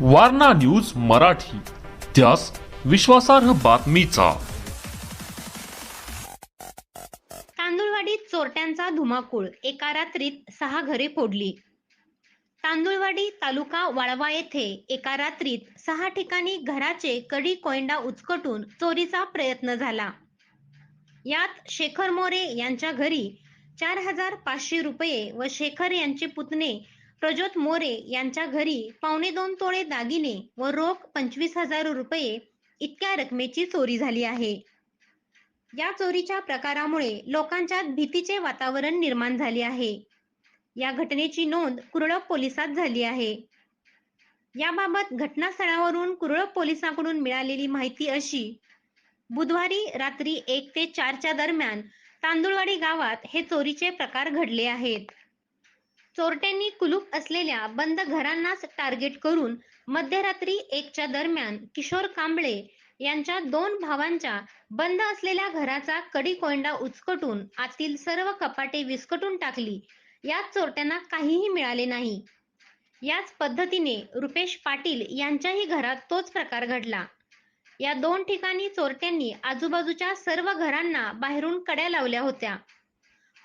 Warna news Marathi. त्यास विश्वासार्ह बातमीचा. तांदुळवाडीत चोरट्यांचा धुमाकूळ. एका रात्रीत सहा घरे फोडली. तांदुळवाडी तालुका वाळवा येथे एका रात्रीत सहा ठिकाणी घराचे कडी कोयंडा उचकटून चोरीचा प्रयत्न झाला. यात शेखर मोरे यांच्या घरी चार हजार पाचशे रुपये व शेखर यांचे पुतणे प्रज्योत मोरे यांच्या घरी पावणे दोन तोळे दागिने व रोख पंचवीस हजार रुपये इतक्या रकमेची चोरी झाली आहे. या चोरीच्या प्रकारामुळे लोकांच्यात भीतीचे वातावरण निर्माण झाले आहे. या घटनेची नोंद कुरळप पोलिसात झाली आहे. याबाबत घटनास्थळावरून कुरळप पोलिसांकडून मिळालेली माहिती अशी बुधवारी रात्री एक ते चारच्या दरम्यान तांदुळवाडी गावात हे चोरीचे प्रकार घडले आहेत. चोरट्यांनी कुलूप असलेल्या बंद घरांनाच टार्गेट करून मध्यरात्री एकच्या दरम्यान किशोर कांबळे यांच्या दोन भावांच्या बंद असलेल्या घराचा कडी कोयंडा उचकटून आतील सर्व कपाटे विस्कटून टाकली. यात चोरट्यांना काहीही मिळाले नाही. याच पद्धतीने रुपेश पाटील यांच्याही घरात तोच प्रकार घडला. या दोन ठिकाणी चोरट्यांनी आजूबाजूच्या सर्व घरांना बाहेरून कड्या लावल्या होत्या.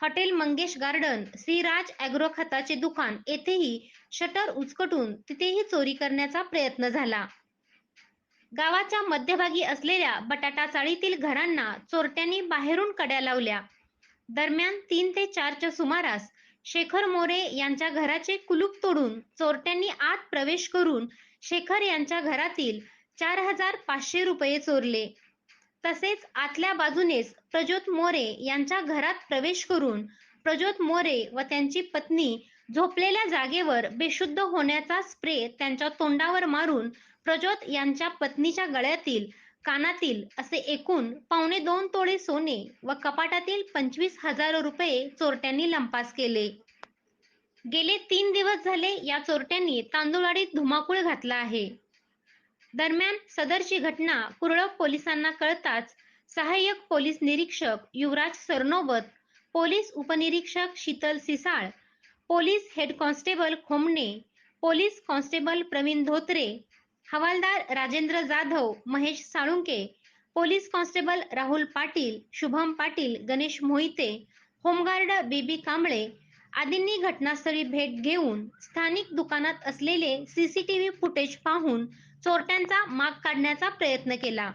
Hotel Mangesh garden Shriraj agro खताचे दुकान येथेही शटर उचकटून तिथेही चोरी करण्याचा प्रयत्न झाला. गावाच्या मध्यभागी असलेल्या बटाटा चाळीतील घरांना चोरट्यांनी बाहेरून कड्या लावल्या. दरम्यान तीन ते चारच्या सुमारास शेखर मोरे यांच्या घराचे कुलूप तोडून चोरट्यांनी आत प्रवेश करून शेखर यांच्या घरातील चार हजार पाचशे रुपये चोरले. तसेच आतल्या बाजूनेच प्रज्योत मोरे यांच्या घरात प्रवेश करून प्रज्योत मोरे व त्यांची पत्नी झोपलेल्या जागेवर बेशुद्ध होण्याचा स्प्रे त्यांच्या तोंडावर मारून प्रज्योत यांच्या पत्नीच्या गळ्यातील कानातील असे एकूण पावणे दोन तोळे सोने व कपाटातील पंचवीस हजार रुपये चोरट्यांनी लंपास केले. गेले तीन दिवस झाले या चोरट्यांनी तांदुळवाडीत धुमाकूळ घातला आहे. दरम्यान सदरची घटना कुरळप पोलिसांना कळताच सहाय्यक पोलीस निरीक्षक युवराज सरनोबत पोलीस उपनिरीक्षक Sheetal Sisal police head constable Khomane police constable Pravin Dhotre हवालदार Rajendra Jadhav Mahesh Salunke police constable Rahul Patil Shubham Patil Ganesh Mohite home guard Baby Kamble आदींनी घटनास्थळी भेट घेऊन स्थानिक दुकानात असलेले सीसीटीव्ही फुटेज पाहून चोरट्यांचा माग काढण्याचा प्रयत्न केला.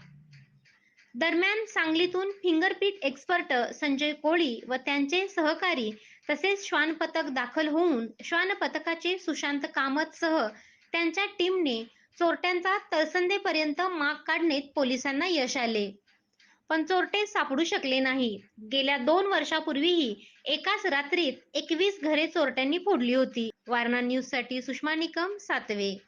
दरम्यान सांगलीतून फिंगरप्रिंट एक्सपर्ट संजय कोळी व त्यांचे सहकारी तसेच श्वान पथक दाखल होऊन श्वान पथकाचे सुशांत कामत सह त्यांच्या टीमने चोरट्यांचा तळसंदेपर्यंत माग काढण्यात पोलिसांना यश आले. पण चोरटे सापडू शकले नाही. गेल्या दोन वर्षापूर्वीही एकाच रात्रीत एकवीस घरे चोरट्यांनी फोडली होती. वारणा न्यूजसाठी सुषमा निकम सातवे.